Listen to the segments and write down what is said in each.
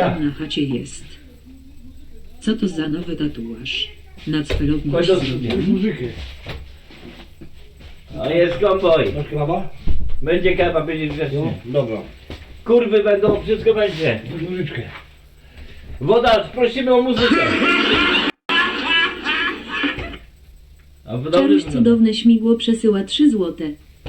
Tam na chacie jest. Co to za nowy tatuaż? Na celownię Chodź do zrobiony? muzykę. A jest konwoj. Masz krawa? Będzie kawa, będzie grzecznie. No, dobra. Kurwy będą, wszystko będzie. Masz muzyczkę. Woda, prosimy o muzykę. A w dobrym- cudowne śmigło przesyła 3 złote.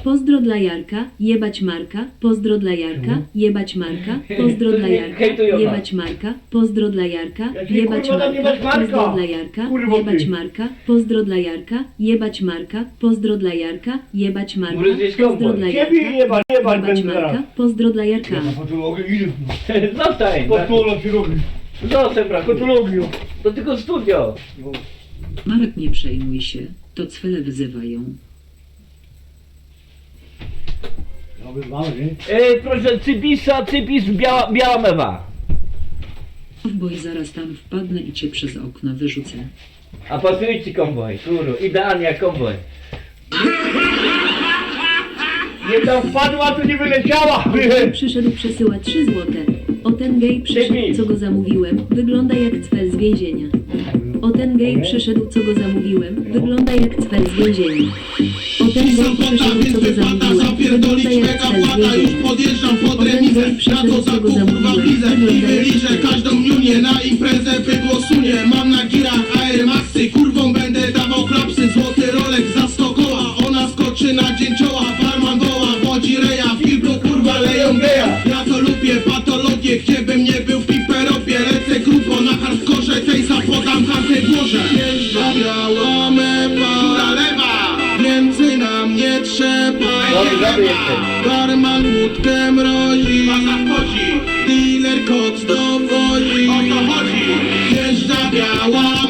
Pozdro dla Jarka, jebać Marka, pozdro dla Jarka, jebać Marka, pozdro dla Jarka, Hejtują nas. jebać Marka, pozdro dla Jarka, Ja ci, jebać kurwa, dam Marka, jebać Marka. pozdro dla Jarka, Kurwo, jebać. Marka, pozdro dla Jarka, jebać Marka, pozdro dla Jarka, jebać Marka, Może zjeść pozdro kompot. dla Ciebie Jarka, jebać, jebać jebać będę Marka, zaraz. pozdro dla Jarka. Na patologię idę. Zostań. Patologię. Zostań, brachu. Patologię. To tylko studio. Marek nie przejmuj się. To cwele wyzywają. Nie? E, proszę, cypisa, cypis, biała, biała mewa. Boj zaraz tam wpadnę i cię przez okno wyrzucę. A pasuje ci konwoj, kuru, idealnie jak konwoj. Nie tam wpadła, to nie wyleciała. Gej przyszedł przesyła 3 złote. O ten gej przyszedł, co go zamówiłem, wygląda jak cfel z więzienia. O ten gej przyszedł, co go zamówiłem, wygląda jak cfel z więzienia. O ten gej przyszedł, co go zamówiłem, wygląda jak cfel z więzienia. O ten gej przyszedł, co go zamówiłem, wygląda jak wyliżę cfel. każdą Tej zapodam kartę głoże Jeżdża biała mewa Góra lewa Więcej nam nie trzeba. Barman wódkę mrozi chodzi. Dealer koc dowozi. O to chodzi. Jeżdża biała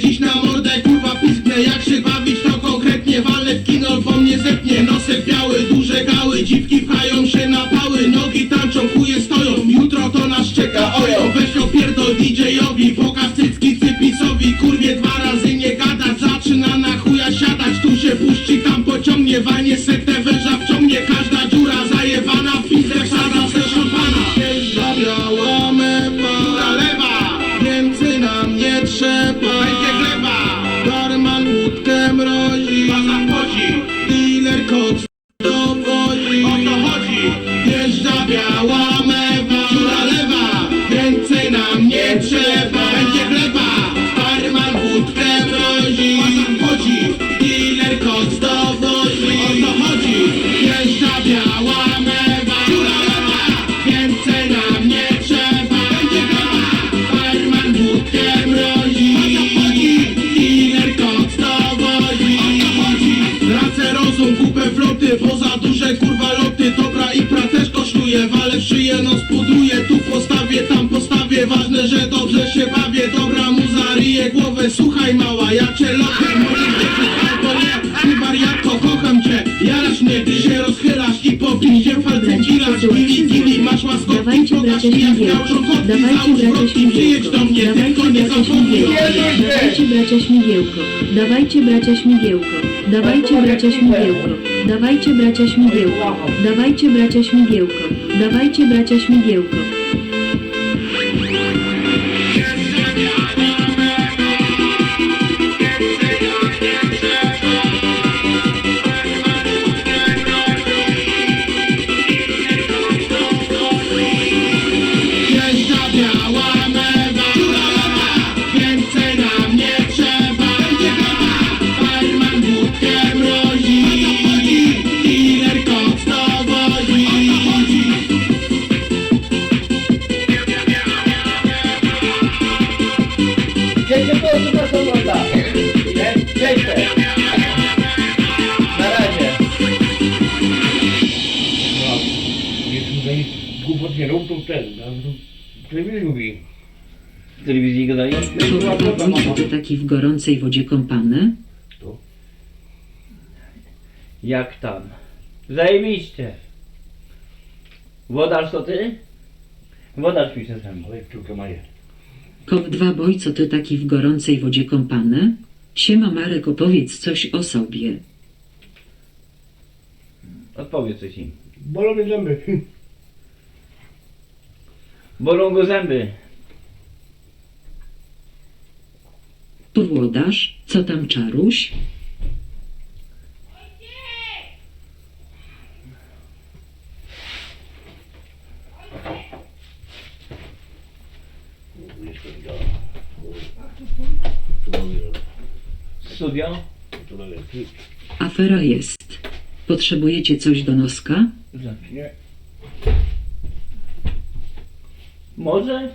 Dziś na mordę kurwa pisknę Jak się bawić to konkretnie Walę w kino, bo mnie zepnie Nosek biały, duże gały Dziwki pchają się na pały Nogi tańczą, chuje stoją Jutro to nas czeka ojo. Weź opierdol DJ-owi Pokaż cycki cypisowi Kurwie dwa razy nie gadać Zaczyna na chuja siadać Tu się puści, tam pociągnie Walnie sektę Rozum, kupę floty Bo za duże kurwa loty. Dobra impra też kosztuje Wale w szyję, no spudruję. Tu postawię, tam postawię Ważne, że dobrze się bawię. Dobra muza ryje głowę Słuchaj mała, ja cię lochę Możesz wierzyć albo nie Ty wariatko, kocham cię. Jarasz mnie, ty się rozchylasz I po piździe palcem gilasz Gili, gili, masz łaskotki Dawajcie, bracia śmigiełko. żonkotki Dawajcie, bracia śmigiełko. do mnie Tylko Dawajcie, bracia śmigiełko. Dawajcie, bracia śmigiełko. Dawajcie, bracia śmigiełko. Dawajcie, bracia śmigiełko. Dawajcie, bracia śmigiełko. Dawajcie, bracia śmigiełko. Tutaj głupot nie rób, to ten. no, To telewizję mówi. W telewizji gadali? Kochwa bądź ty taki w gorącej wodzie kąpany? Jak tam? Zajebiście. Wodarz to ty? Wodarz pisze ze mną. Ale pszczółkę maję. Kop dwa boj, co ty taki w gorącej wodzie kąpany? Siema Marek, opowiedz coś o sobie. Odpowiedz coś im. Bolą mnie zęby. Bolą go zęby. Włodarz, co tam czaruś? Studio? Afera jest. Potrzebujecie coś do noska? Nie. Może?